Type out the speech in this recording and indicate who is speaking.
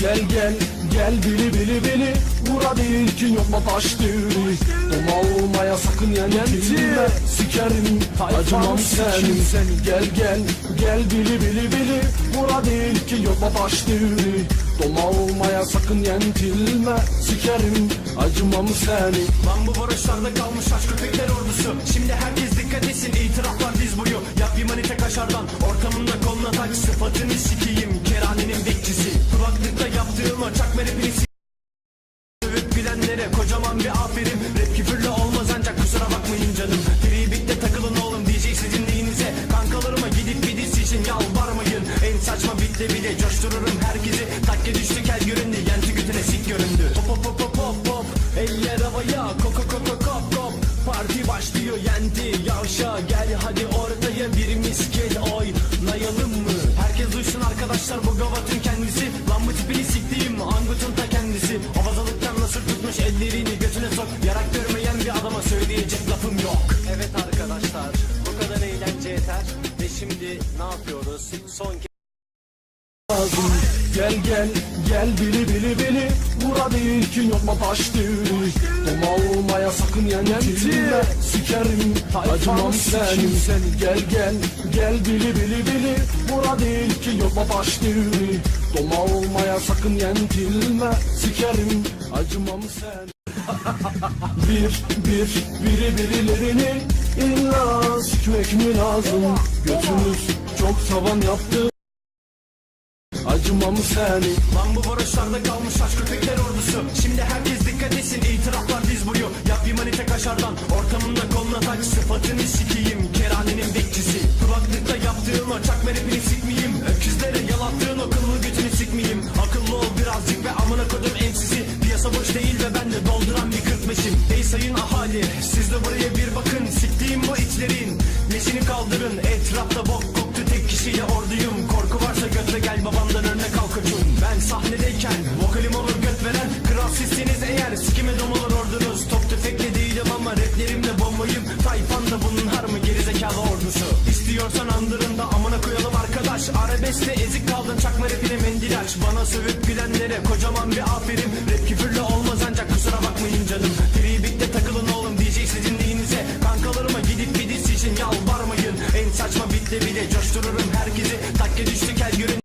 Speaker 1: Gel gel gel bili bili bili. Bura değil ki yokma taş devri Doma olmaya sakın yentilme Sikerim acımam senin. Gel gel gel bili bili bili. Bura değil ki yokma taş devri Doma olmaya sakın yentilme. Sikerim acımam seni
Speaker 2: Lan bu barışlarda kalmış aşk köpekler ordusu. Şimdi herkes dikkat etsin itiraflar diz boyu. Yap bir manita kaşardan ortamında koluna taç Sıfatını sikeyim yaptığım rapini s- Övüp gülenlere kocaman bir aferin. Rap küfürlü olmaz ancak kusura bakmayın canım. Free beat'te takılın oğlum DJ sizin neyinize Kankalarıma gidip bir diz için yalvarmayın. En saçma beatle bile coştururum herkesi. Takke düştü kel göründü. Yenti götüne sik göründü. Hop hop hop hop hop hop. Eller havaya koko koko kop kop Parti başlıyor yendi yavşa. Gel hadi ortaya bir misket oynayalım mı? Herkes duysun arkadaşlar bu yok. Evet arkadaşlar bu kadar eğlence yeter Ve şimdi ne yapıyoruz? Son
Speaker 1: lazım. Gel gel gel bili bili bili. Bura değil ki yokma taş devri Doma olmaya sakın yentilme Sikerim. Acımam senin. Gel gel gel bili bili bili. Bura değil ki yokma taş devri Doma olmaya sakın yentilme Sikerim. Acımam senin bir, bir, biri birilerini illa sikmek mi lazım? Götünüz çok tavan yaptı. Acımam seni.
Speaker 2: Lan bu barışlarda kalmış aşk köpekler ordusu değil ve ben de dolduran bir 45'im Ey sayın ahali siz de buraya bir bakın. Siktiğim bu içlerin nesini kaldırın? Etrafta bok koktu tek kişiyle orduyum. Korku varsa götle gel babamdan örnek al koçum. Ben sahnedeyken vokalim olur göt veren Kral sizsiniz eğer. Sikime domalar ordunuz. Top tüfekle değilim ama raplerimle bombayım. Tayfan da bunun har mı? Gerizekalı ordusu. İstiyorsan andırında amına koyalım arkadaş. Arabeskte ezik kaldın çakma rapine mendil aç. Bana sövüp gülenlere kocaman bir aferin Takılmayın canım Tribik'te takılın oğlum DJ sizin dininize Kankalarıma gidip gidis için yalvarmayın. En saçma bitle bile coştururum herkesi. Takke düştük her yürüne